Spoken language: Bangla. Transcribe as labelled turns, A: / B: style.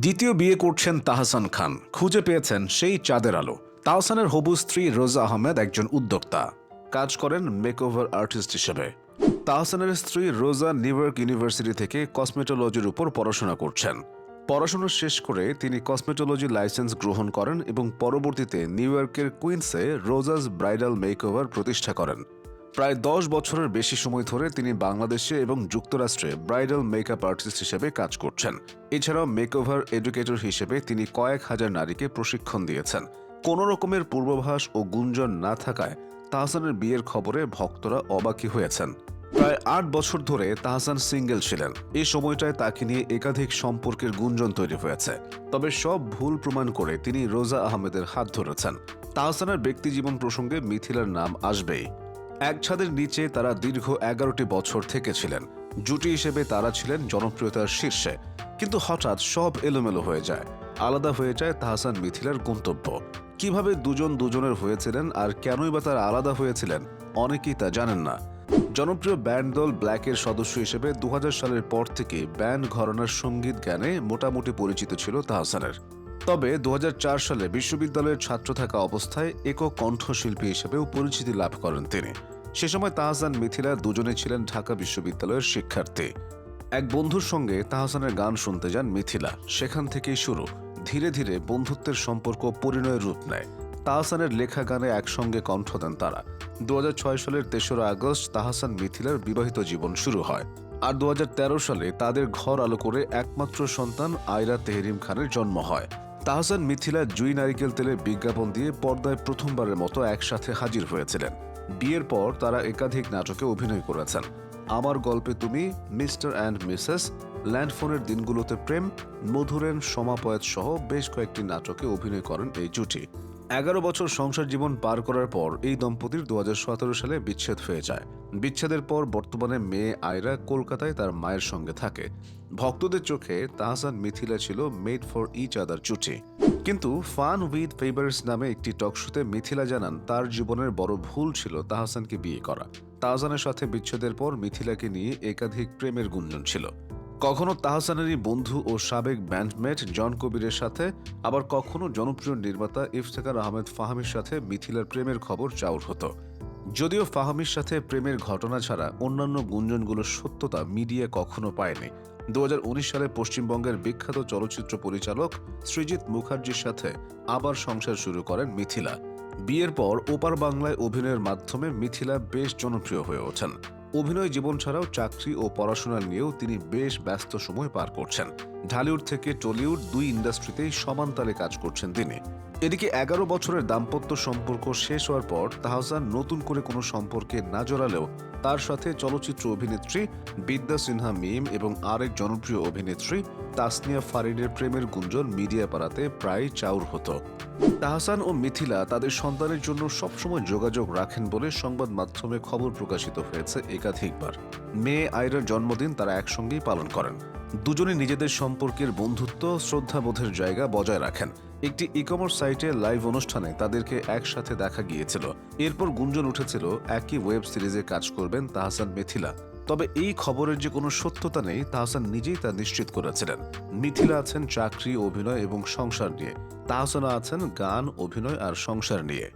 A: দ্বিতীয় বিয়ে করছেন তাহসান খান। খুঁজে পেয়েছেন সেই চাঁদের আলো। তাহসানের হবু স্ত্রী রোজা আহমেদ একজন উদ্যোক্তা। কাজ করেন মেকওভার আর্টিস্ট হিসেবে। তাহসানের স্ত্রী রোজা নিউ ইয়র্ক ইউনিভার্সিটি থেকে কসমেটোলজির উপর পড়াশোনা করছেন। পড়াশোনা শেষ করে তিনি কসমেটোলজি লাইসেন্স গ্রহণ করেন এবং পরবর্তীতে নিউ ইয়র্কের কুইন্সে রোজাস ব্রাইডাল মেকওভার প্রতিষ্ঠা করেন। প্রায় দশ বছরের বেশি সময় ধরে তিনি বাংলাদেশে এবং যুক্তরাষ্ট্রে ব্রাইডাল মেকআপ আর্টিস্ট হিসেবে কাজ করছেন। এছাড়াও মেকওভার এডুকেটর হিসেবে তিনি কয়েক হাজার নারীকে প্রশিক্ষণ দিয়েছেন। কোনো রকমের পূর্বাভাস ও গুঞ্জন না থাকায় তাহসানের বিয়ের খবরে ভক্তরা অবাকি হয়েছেন। প্রায় আট বছর ধরে তাহসান সিঙ্গেল ছিলেন। এই সময়টায় তাকে নিয়ে একাধিক সম্পর্কের গুঞ্জন তৈরি হয়েছে। তবে সব ভুল প্রমাণ করে তিনি রোজা আহমেদের হাত ধরেছেন। তাহসানের ব্যক্তিজীবন প্রসঙ্গে মিথিলার নাম আসবেই। এক ছাদের নিচে তারা দীর্ঘ এগারোটি বছর থেকেছিলেন। জুটি হিসেবে তারা ছিলেন জনপ্রিয়তার শীর্ষে। কিন্তু হঠাৎ সব এলোমেলো হয়ে যায়। আলাদা হয়ে যায় তাহসান মিথিলার গন্তব্য। কীভাবে দুজন দুজনের হয়েছিলেন আর কেনই বা তারা আলাদা হয়েছিলেন, অনেকেই তা জানেন না। জনপ্রিয় ব্যান্ড দল ব্ল্যাকের সদস্য হিসেবে দু হাজার সালের পর থেকে ব্যান্ড ঘরানার সংগীত জ্ঞানে মোটামুটি পরিচিত ছিল তাহসানের। তবে দু হাজার চার সালে বিশ্ববিদ্যালয়ের ছাত্র থাকা অবস্থায় একক কণ্ঠশিল্পী হিসেবেও পরিচিতি লাভ করেন তিনি। সে সময় তাহসান মিথিলা দুজনে ছিলেন ঢাকা বিশ্ববিদ্যালয়ের শিক্ষার্থী। এক বন্ধুর সঙ্গে তাহসানের গান শুনতে যান মিথিলা। সেখান থেকেই শুরু। ধীরে ধীরে বন্ধুত্বের সম্পর্ক পরিণয়ের রূপ নেয়। তাহসানের লেখা গানে একসঙ্গে কণ্ঠ দেন তারা। দুহাজার ছয় সালের তেসরা আগস্ট তাহসান মিথিলার বিবাহিত জীবন শুরু হয়। আর দু হাজার তেরো সালে তাদের ঘর আলো করে একমাত্র সন্তান আয়রা তেহরিম খানের জন্ম হয়। তাহসান মিথিলা জুই নারিকেল তেলের বিজ্ঞাপন দিয়ে পর্দায় প্রথমবারের মতো একসাথে হাজির হয়েছিলেন। বিয়ের পর তারা একাধিক নাটকে অভিনয় করেছেন। আমার গল্পে তুমি, মিস্টার অ্যান্ড মিসেস, ল্যান্ডফোনের দিনগুলোতে প্রেম, মধুরেন, সমাপয়েত সহ বেশ কয়েকটি নাটকে অভিনয় করেন এই জুটি। এগারো বছর সংসার জীবন পার করার পর এই দম্পতির দু হাজার সতেরো সালে বিচ্ছেদ হয়ে যায়। বিচ্ছেদের পর বর্তমানে মেয়ে আয়রা কলকাতায় তার মায়ের সঙ্গে থাকে। ভক্তদের চোখে তাহসান মিথিলা ছিল মেড ফর ইচ আদার জুটি কিন্তু ফান উইথ ফেভার্স নামে একটি টকশোতে মিথিলা জানান, তার জীবনের বড় ভুল ছিল তাহসানকে বিয়ে করা। তাহসানের সাথে বিচ্ছেদের পর মিথিলাকে নিয়ে একাধিক প্রেমের গুঞ্জন ছিল। কখনো তাহসানেরই বন্ধু ও সাবেক ব্যান্ডমেট জন কবিরের সাথে, আবার কখনো জনপ্রিয় নির্মাতা ইফতেখার আহমেদ ফাহামির সাথে মিথিলার প্রেমের খবর চাউর হতো। যদিও ফাহামির সাথে প্রেমের ঘটনা ছাড়া অন্যান্য গুঞ্জনগুলোর সত্যতা মিডিয়া কখনো পায়নি। দু হাজার উনিশ সালে পশ্চিমবঙ্গের বিখ্যাত চলচ্চিত্র পরিচালক সৃজিৎ মুখার্জির সাথে আবার সংসার শুরু করেন মিথিলা। বিয়ের পর ওপার বাংলায় অভিনয়ের মাধ্যমে মিথিলা বেশ জনপ্রিয় হয়ে ওঠেন। অভিনয় জীবন ছাড়াও চাকরি ও পড়াশোনা নিয়েও তিনি বেশ ব্যস্ত সময় পার করছেন। ঢালিউড থেকে টলিউড দুই ইন্ডাস্ট্রিতেই সমান তালে কাজ করছেন তিনি। এদিকে এগারো বছরের দাম্পত্য সম্পর্ক শেষ হওয়ার পর তাহসান নতুন করে কোনো সম্পর্কে না জড়ালেও তার সাথে চলচ্চিত্র অভিনেত্রী বিদ্যা সিনহা মিম এবং আরেক জনপ্রিয় অভিনেত্রী তাসনিয়া ফারিনের প্রেমের গুঞ্জন মিডিয়া পাড়াতে প্রায় চাউর হতো। তাহসান ও মিথিলা তাদের সন্তানের জন্য সবসময় যোগাযোগ রাখেন বলে সংবাদ মাধ্যমে খবর প্রকাশিত হয়েছে একাধিকবার। মেয়ে আয়রার জন্মদিন তারা একসঙ্গেই পালন করেন। দুজনে নিজেদের সম্পর্কের বন্ধুত্ব, শ্রদ্ধাবোধের জায়গা বজায় রাখেন। একটি ই কমার্স সাইটে লাইভ অনুষ্ঠানে তাদেরকে একসাথে দেখা গিয়েছিল। এরপর গুঞ্জন উঠেছিল, একই ওয়েব সিরিজে কাজ করবেন তাহসান মিথিলা। তবে এই খবরের যে কোনো সত্যতা নেই, তাহসান নিজেই তা নিশ্চিত করেছিলেন। মিথিলা আছেন চাকরি, অভিনয় এবং সংসার নিয়ে। তাহসানা আছেন গান, অভিনয় আর সংসার নিয়ে।